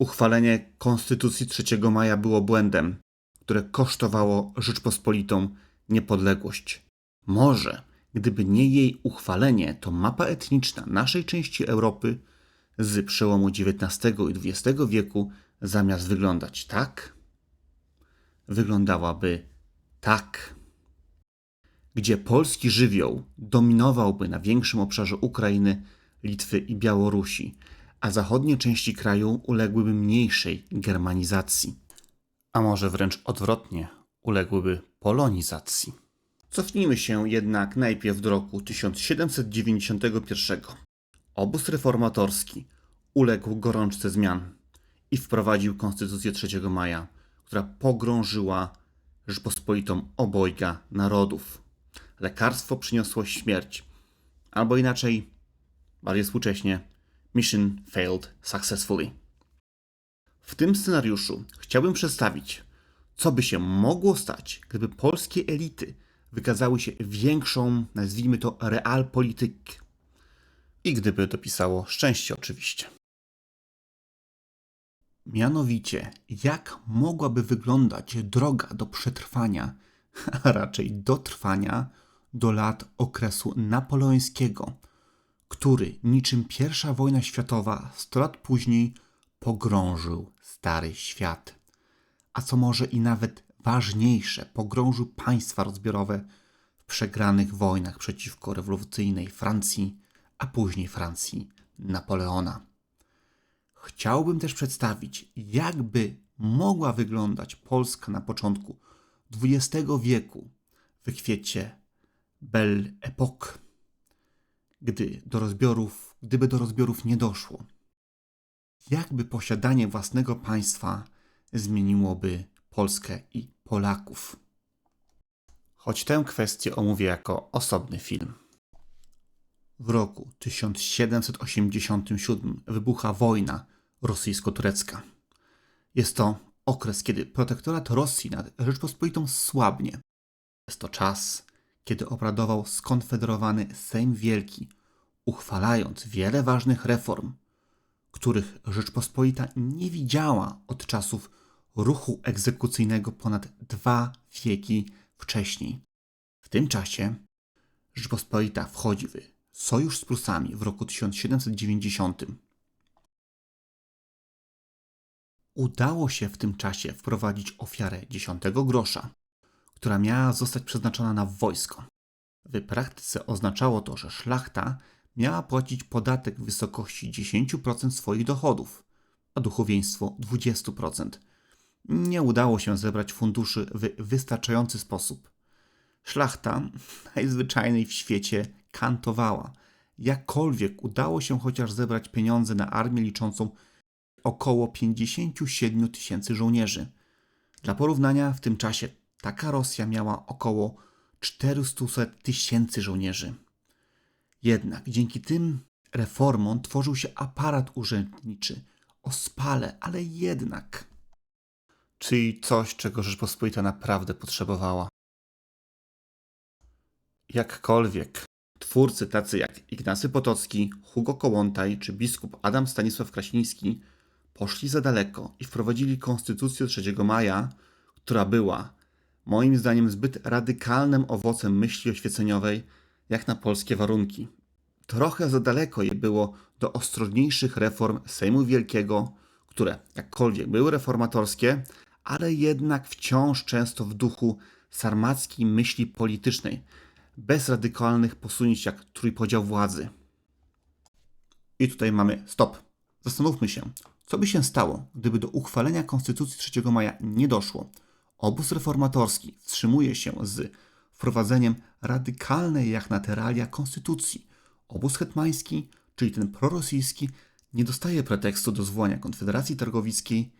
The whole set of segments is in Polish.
Uchwalenie Konstytucji 3 maja było błędem, które kosztowało Rzeczpospolitą niepodległość. Może, gdyby nie jej uchwalenie, to mapa etniczna naszej części Europy z przełomu XIX i XX wieku zamiast wyglądać tak, wyglądałaby tak. Gdzie polski żywioł dominowałby na większym obszarze Ukrainy, Litwy i Białorusi, a zachodnie części kraju uległyby mniejszej germanizacji. A może wręcz odwrotnie, uległyby polonizacji. Cofnijmy się jednak najpierw do roku 1791. Obóz reformatorski uległ gorączce zmian i wprowadził Konstytucję 3 maja, która pogrążyła Rzeczpospolitą obojga narodów. Lekarstwo przyniosło śmierć, albo inaczej, bardziej współcześnie, mission failed successfully. W tym scenariuszu chciałbym przedstawić, co by się mogło stać, gdyby polskie elity wykazały się większą, nazwijmy to, realpolityk. I gdyby dopisało szczęście, oczywiście. Mianowicie, jak mogłaby wyglądać droga do przetrwania, a raczej dotrwania do lat okresu napoleońskiego, który niczym pierwsza wojna światowa 100 lat później pogrążył stary świat. A co może i nawet ważniejsze, pogrążył państwa rozbiorowe w przegranych wojnach przeciwko rewolucyjnej Francji, a później Francji Napoleona. Chciałbym też przedstawić, jakby mogła wyglądać Polska na początku XX wieku w kwiecie Belle Époque, gdy do rozbiorów, gdyby do rozbiorów nie doszło. Jakby posiadanie własnego państwa zmieniłoby Polskę i Polaków. Choć tę kwestię omówię jako osobny film. W roku 1787 wybucha wojna rosyjsko-turecka. Jest to okres, kiedy protektorat Rosji nad Rzeczpospolitą słabnie. Jest to czas, kiedy obradował skonfederowany Sejm Wielki, uchwalając wiele ważnych reform, których Rzeczpospolita nie widziała od czasów ruchu egzekucyjnego ponad dwa wieki wcześniej. W tym czasie Rzeczpospolita wchodzi w sojusz z Prusami w roku 1790. Udało się w tym czasie wprowadzić ofiarę dziesiątego grosza, która miała zostać przeznaczona na wojsko. W praktyce oznaczało to, że szlachta miała płacić podatek w wysokości 10% swoich dochodów, a duchowieństwo 20%. Nie udało się zebrać funduszy w wystarczający sposób. Szlachta, najzwyczajniej w świecie, kantowała. Jakkolwiek udało się chociaż zebrać pieniądze na armię liczącą około 57 tysięcy żołnierzy. Dla porównania, w tym czasie taka Rosja miała około 400 tysięcy żołnierzy. Jednak dzięki tym reformom tworzył się aparat urzędniczy, ospale, ale jednak. Czyli coś, czego Rzeczpospolita naprawdę potrzebowała. Jakkolwiek twórcy tacy jak Ignacy Potocki, Hugo Kołłątaj czy biskup Adam Stanisław Kraśnicki poszli za daleko i wprowadzili konstytucję 3 maja, która była, moim zdaniem, zbyt radykalnym owocem myśli oświeceniowej, jak na polskie warunki. Trochę za daleko je było do ostrożniejszych reform Sejmu Wielkiego, które jakkolwiek były reformatorskie, ale jednak wciąż często w duchu sarmackiej myśli politycznej, bez radykalnych posunięć jak trójpodział władzy. I tutaj mamy stop. Zastanówmy się, co by się stało, gdyby do uchwalenia Konstytucji 3 maja nie doszło? Obóz reformatorski wstrzymuje się z wprowadzeniem radykalnej jak na te realia konstytucji. Obóz hetmański, czyli ten prorosyjski, nie dostaje pretekstu do zwołania Konfederacji Targowickiej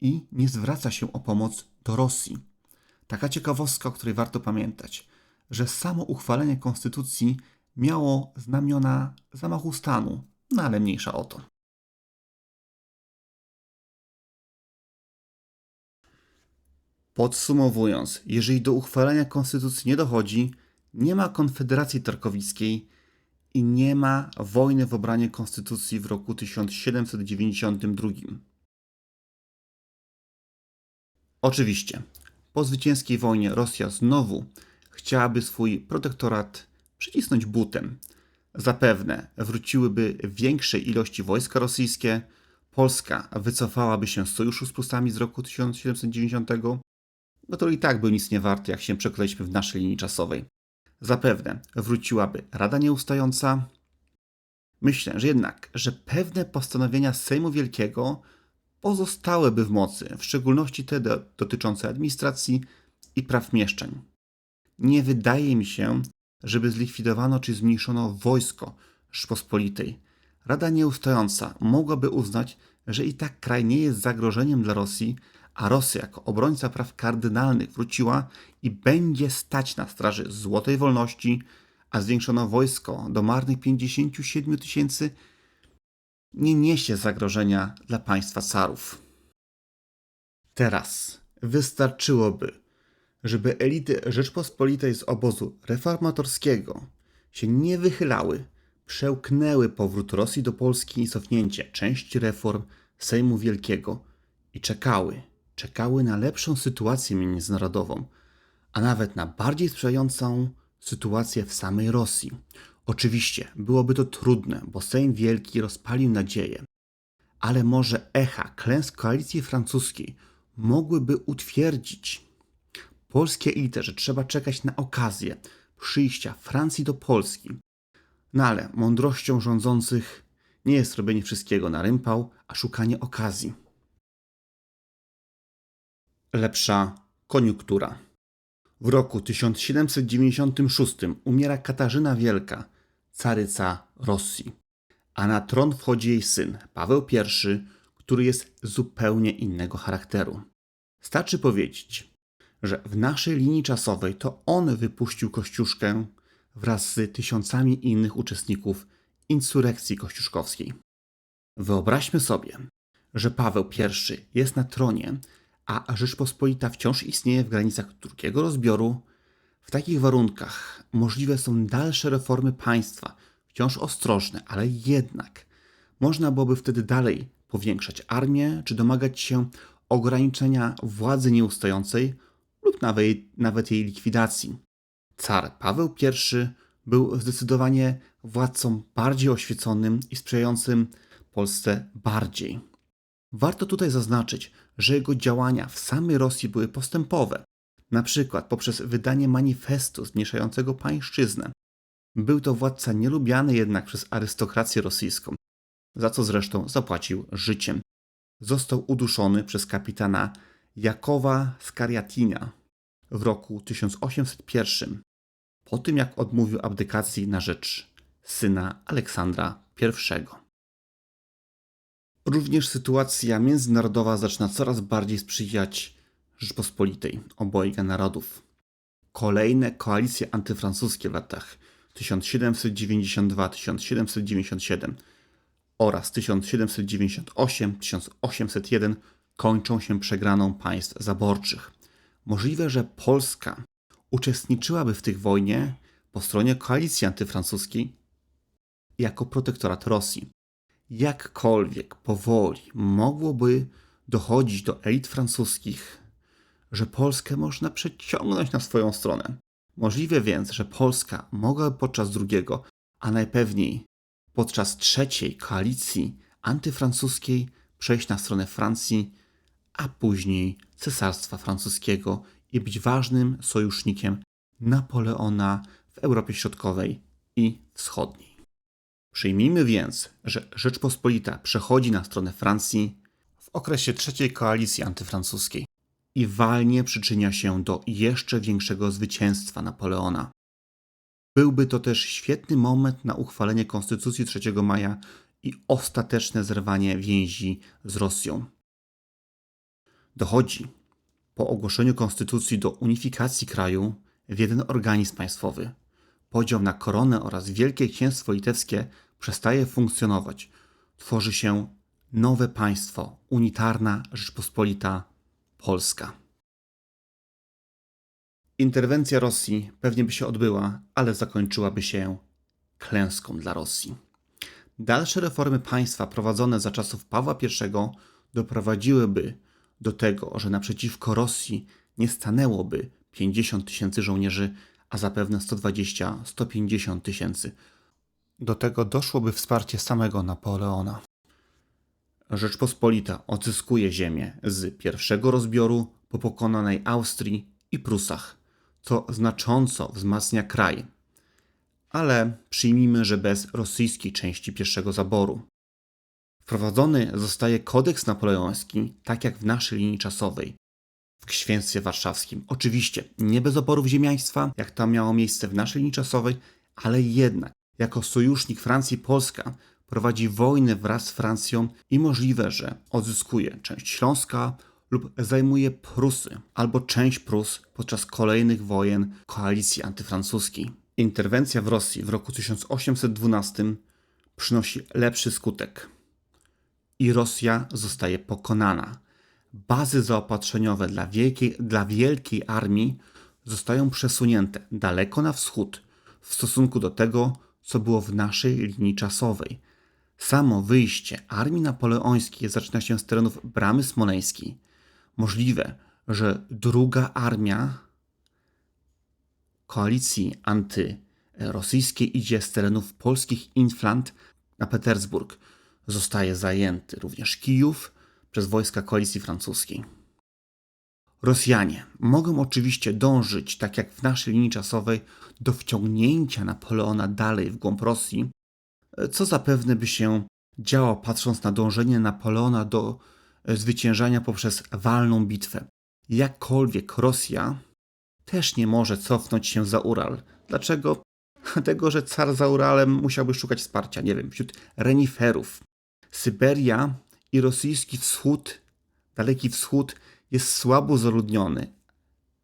i nie zwraca się o pomoc do Rosji. Taka ciekawostka, o której warto pamiętać, że samo uchwalenie konstytucji miało znamiona zamachu stanu, no ale mniejsza o to. Podsumowując, jeżeli do uchwalenia konstytucji nie dochodzi, nie ma Konfederacji Tarkowickiej i nie ma wojny w obranie konstytucji w roku 1792. Oczywiście, po zwycięskiej wojnie Rosja znowu chciałaby swój protektorat przycisnąć butem. Zapewne wróciłyby większe ilości wojska rosyjskie, Polska wycofałaby się z sojuszu z Prusami z roku 1790, no to i tak był nic nie warty, jak się przekleiliśmy w naszej linii czasowej. Zapewne wróciłaby Rada Nieustająca. Myślę, że jednak, że pewne postanowienia Sejmu Wielkiego pozostałyby w mocy, w szczególności te do, dotyczące administracji i praw mieszczeń. Nie wydaje mi się, żeby zlikwidowano czy zmniejszono wojsko Rzeczpospolitej. Rada Nieustająca mogłaby uznać, że i tak kraj nie jest zagrożeniem dla Rosji, a Rosja jako obrońca praw kardynalnych wróciła i będzie stać na straży złotej wolności, a zwiększono wojsko do marnych 57 tysięcy nie niesie zagrożenia dla państwa carów. Teraz wystarczyłoby, żeby elity Rzeczpospolitej z obozu reformatorskiego się nie wychylały, przełknęły powrót Rosji do Polski i cofnięcie części reform Sejmu Wielkiego i czekały, czekały na lepszą sytuację międzynarodową, a nawet na bardziej sprzyjającą sytuację w samej Rosji. Oczywiście byłoby to trudne, bo Sejm Wielki rozpalił nadzieję, ale może echa klęsk koalicji francuskiej mogłyby utwierdzić polskie elity, że trzeba czekać na okazję przyjścia Francji do Polski. No ale mądrością rządzących nie jest robienie wszystkiego na rympał, a szukanie okazji. Lepsza koniunktura. W roku 1796 umiera Katarzyna Wielka, caryca Rosji, a na tron wchodzi jej syn Paweł I, który jest zupełnie innego charakteru. Starczy powiedzieć, że w naszej linii czasowej to on wypuścił Kościuszkę wraz z tysiącami innych uczestników insurekcji kościuszkowskiej. Wyobraźmy sobie, że Paweł I jest na tronie, a Rzeczpospolita wciąż istnieje w granicach drugiego rozbioru. W takich warunkach możliwe są dalsze reformy państwa, wciąż ostrożne, ale jednak można byłoby wtedy dalej powiększać armię, czy domagać się ograniczenia władzy nieustającej lub nawet, nawet jej likwidacji. Car Paweł I był zdecydowanie władcą bardziej oświeconym i sprzyjającym Polsce bardziej. Warto tutaj zaznaczyć, że jego działania w samej Rosji były postępowe, na przykład poprzez wydanie manifestu zmniejszającego pańszczyznę. Był to władca nielubiany jednak przez arystokrację rosyjską, za co zresztą zapłacił życiem. Został uduszony przez kapitana Jakowa Skariatina w roku 1801, po tym jak odmówił abdykacji na rzecz syna Aleksandra I. Również sytuacja międzynarodowa zaczyna coraz bardziej sprzyjać Rzeczpospolitej obojga narodów. Kolejne koalicje antyfrancuskie w latach 1792-1797 oraz 1798-1801 kończą się przegraną państw zaborczych. Możliwe, że Polska uczestniczyłaby w tych wojnie po stronie koalicji antyfrancuskiej jako protektorat Rosji. Jakkolwiek powoli mogłoby dochodzić do elit francuskich, że Polskę można przeciągnąć na swoją stronę. Możliwe więc, że Polska mogłaby podczas drugiego, a najpewniej podczas trzeciej koalicji antyfrancuskiej przejść na stronę Francji, a później Cesarstwa Francuskiego i być ważnym sojusznikiem Napoleona w Europie Środkowej i Wschodniej. Przyjmijmy więc, że Rzeczpospolita przechodzi na stronę Francji w okresie trzeciej koalicji antyfrancuskiej i walnie przyczynia się do jeszcze większego zwycięstwa Napoleona. Byłby to też świetny moment na uchwalenie Konstytucji 3 maja i ostateczne zerwanie więzi z Rosją. Dochodzi po ogłoszeniu konstytucji do unifikacji kraju w jeden organizm państwowy. Podział na koronę oraz Wielkie Księstwo Litewskie przestaje funkcjonować. Tworzy się nowe państwo, unitarna Rzeczpospolita Polska. Interwencja Rosji pewnie by się odbyła, ale zakończyłaby się klęską dla Rosji. Dalsze reformy państwa prowadzone za czasów Pawła I doprowadziłyby do tego, że naprzeciwko Rosji nie stanęłoby 50 tysięcy żołnierzy, a zapewne 120-150 tysięcy. Do tego doszłoby wsparcie samego Napoleona. Rzeczpospolita odzyskuje ziemię z pierwszego rozbioru po pokonanej Austrii i Prusach, co znacząco wzmacnia kraj. Ale przyjmijmy, że bez rosyjskiej części pierwszego zaboru. Wprowadzony zostaje kodeks napoleoński, tak jak w naszej linii czasowej, w Księstwie Warszawskim. Oczywiście nie bez oporów ziemiaństwa, jak to miało miejsce w naszej linii czasowej, ale jednak jako sojusznik Francji Polska prowadzi wojnę wraz z Francją i możliwe, że odzyskuje część Śląska lub zajmuje Prusy albo część Prus podczas kolejnych wojen koalicji antyfrancuskiej. Interwencja w Rosji w roku 1812 przynosi lepszy skutek i Rosja zostaje pokonana. Bazy zaopatrzeniowe dla wielkiej, dla wielkiej armii zostają przesunięte daleko na wschód w stosunku do tego, co było w naszej linii czasowej. Samo wyjście armii napoleońskiej zaczyna się z terenów Bramy Smoleńskiej. Możliwe, że druga armia koalicji antyrosyjskiej idzie z terenów polskich Inflant na Petersburg. Zostaje zajęty również Kijów przez wojska koalicji francuskiej. Rosjanie mogą oczywiście dążyć, tak jak w naszej linii czasowej, do wciągnięcia Napoleona dalej w głąb Rosji, co zapewne by się działo patrząc na dążenie Napoleona do zwyciężania poprzez walną bitwę. Jakkolwiek Rosja też nie może cofnąć się za Ural. Dlaczego? Dlatego, że car za Uralem musiałby szukać wsparcia, nie wiem, wśród reniferów. Syberia i rosyjski wschód, daleki wschód, jest słabo zaludniony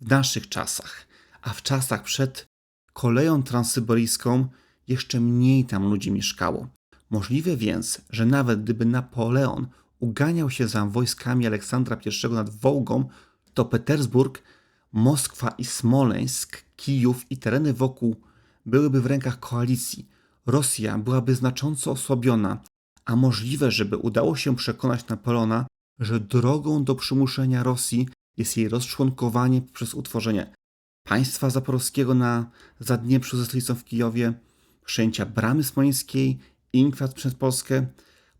w naszych czasach, a w czasach przed koleją transsyberyjską jeszcze mniej tam ludzi mieszkało. Możliwe więc, że nawet gdyby Napoleon uganiał się za wojskami Aleksandra I nad Wołgą, to Petersburg, Moskwa i Smoleńsk, Kijów i tereny wokół byłyby w rękach koalicji. Rosja byłaby znacząco osłabiona, a możliwe, żeby udało się przekonać Napoleona, że drogą do przymuszenia Rosji jest jej rozczłonkowanie poprzez utworzenie państwa zaporowskiego na Zadnieprzu ze stolicą w Kijowie, przejęcia bramy smoleńskiej, inkwat przez Polskę.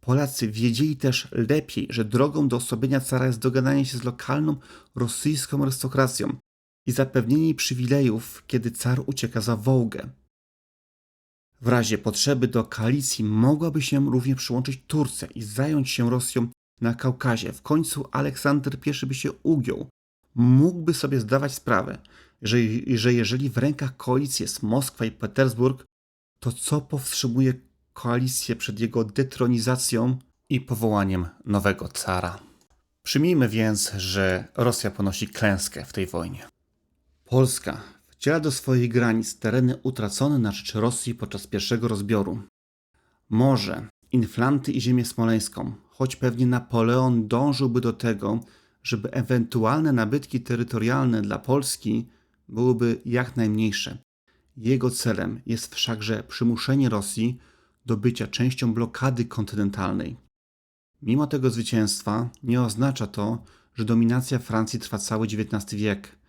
Polacy wiedzieli też lepiej, że drogą do osłabienia cara jest dogadanie się z lokalną rosyjską arystokracją i zapewnienie jej przywilejów, kiedy car ucieka za Wołgę. W razie potrzeby do koalicji mogłaby się również przyłączyć Turcja i zająć się Rosją na Kaukazie. W końcu Aleksander I by się ugiął. Mógłby sobie zdawać sprawę, że, że jeżeli w rękach koalicji jest Moskwa i Petersburg, to co powstrzymuje koalicję przed jego detronizacją i powołaniem nowego cara? Przyjmijmy więc, że Rosja ponosi klęskę w tej wojnie. Polska wciela do swoich granic tereny utracone na rzecz Rosji podczas pierwszego rozbioru. Morze, Inflanty i ziemię smoleńską, choć pewnie Napoleon dążyłby do tego, żeby ewentualne nabytki terytorialne dla Polski byłyby jak najmniejsze. Jego celem jest wszakże przymuszenie Rosji do bycia częścią blokady kontynentalnej. Mimo tego zwycięstwa nie oznacza to, że dominacja Francji trwa cały XIX wiek.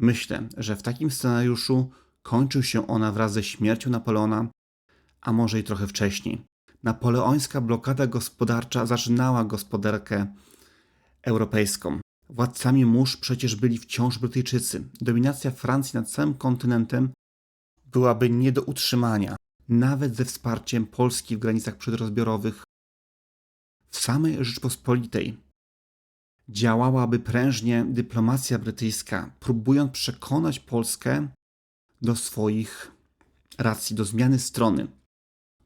Myślę, że w takim scenariuszu kończył się ona wraz ze śmiercią Napoleona, a może i trochę wcześniej. Napoleońska blokada gospodarcza zaczynała gospodarkę europejską. Władcami mórz przecież byli wciąż Brytyjczycy. Dominacja Francji nad całym kontynentem byłaby nie do utrzymania, nawet ze wsparciem Polski w granicach przedrozbiorowych. W samej Rzeczpospolitej działałaby prężnie dyplomacja brytyjska, próbując przekonać Polskę do swoich racji, do zmiany strony.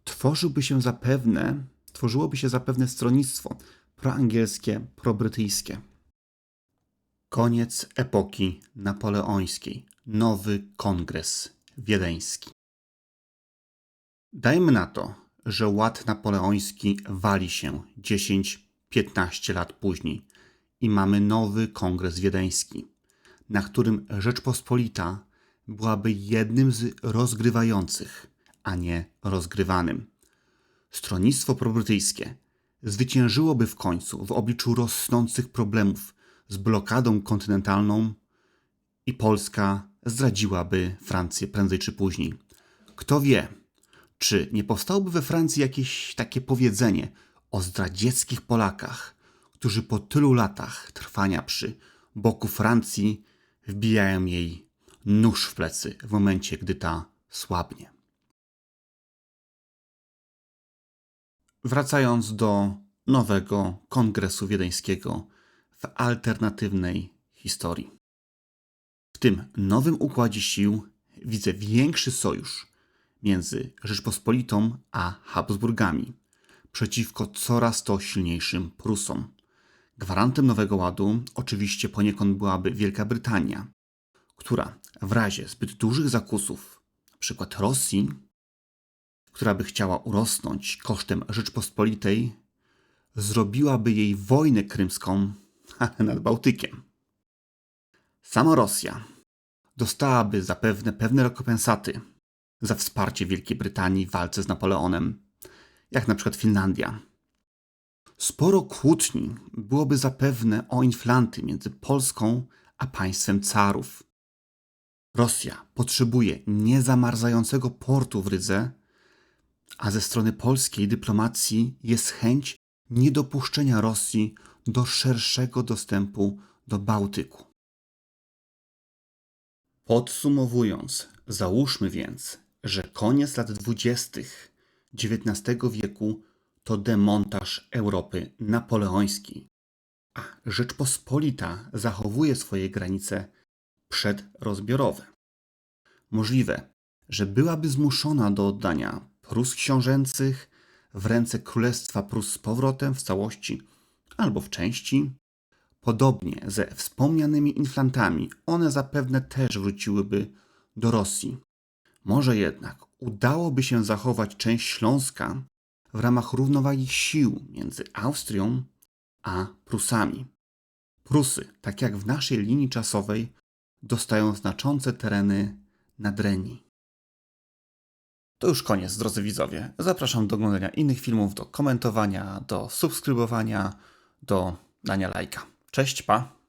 Tworzyłby się zapewne, tworzyłoby się zapewne stronnictwo proangielskie, probrytyjskie. Koniec epoki napoleońskiej. Nowy kongres wiedeński. Dajmy na to, że ład napoleoński wali się 10-15 lat później i mamy nowy kongres wiedeński, na którym Rzeczpospolita byłaby jednym z rozgrywających, a nie rozgrywanym. Stronnictwo probrytyjskie zwyciężyłoby w końcu w obliczu rosnących problemów z blokadą kontynentalną i Polska zdradziłaby Francję prędzej czy później. Kto wie, czy nie powstałoby we Francji jakieś takie powiedzenie o zdradzieckich Polakach, którzy po tylu latach trwania przy boku Francji wbijają jej nóż w plecy w momencie, gdy ta słabnie. Wracając do nowego kongresu wiedeńskiego w alternatywnej historii. W tym nowym układzie sił widzę większy sojusz między Rzeczpospolitą a Habsburgami przeciwko coraz to silniejszym Prusom. Gwarantem Nowego Ładu oczywiście poniekąd byłaby Wielka Brytania, która w razie zbyt dużych zakusów, np. Rosji, która by chciała urosnąć kosztem Rzeczpospolitej, zrobiłaby jej wojnę krymską nad Bałtykiem. Sama Rosja dostałaby zapewne pewne rekompensaty za wsparcie Wielkiej Brytanii w walce z Napoleonem, jak na przykład Finlandia. Sporo kłótni byłoby zapewne o inflanty między Polską a państwem carów. Rosja potrzebuje niezamarzającego portu w Rydze, a ze strony polskiej dyplomacji jest chęć niedopuszczenia Rosji do szerszego dostępu do Bałtyku. Podsumowując, załóżmy więc, że koniec lat dwudziestych XIX wieku to demontaż Europy napoleońskiej, a Rzeczpospolita zachowuje swoje granice przedrozbiorowe. Możliwe, że byłaby zmuszona do oddania Prus książęcych w ręce Królestwa Prus z powrotem w całości albo w części. Podobnie ze wspomnianymi inflantami, one zapewne też wróciłyby do Rosji. Może jednak udałoby się zachować część Śląska w ramach równowagi sił między Austrią a Prusami. Prusy, tak jak w naszej linii czasowej, dostają znaczące tereny Nadrenii. To już koniec, drodzy widzowie. Zapraszam do oglądania innych filmów, do komentowania, do subskrybowania, do dania lajka. Cześć, pa!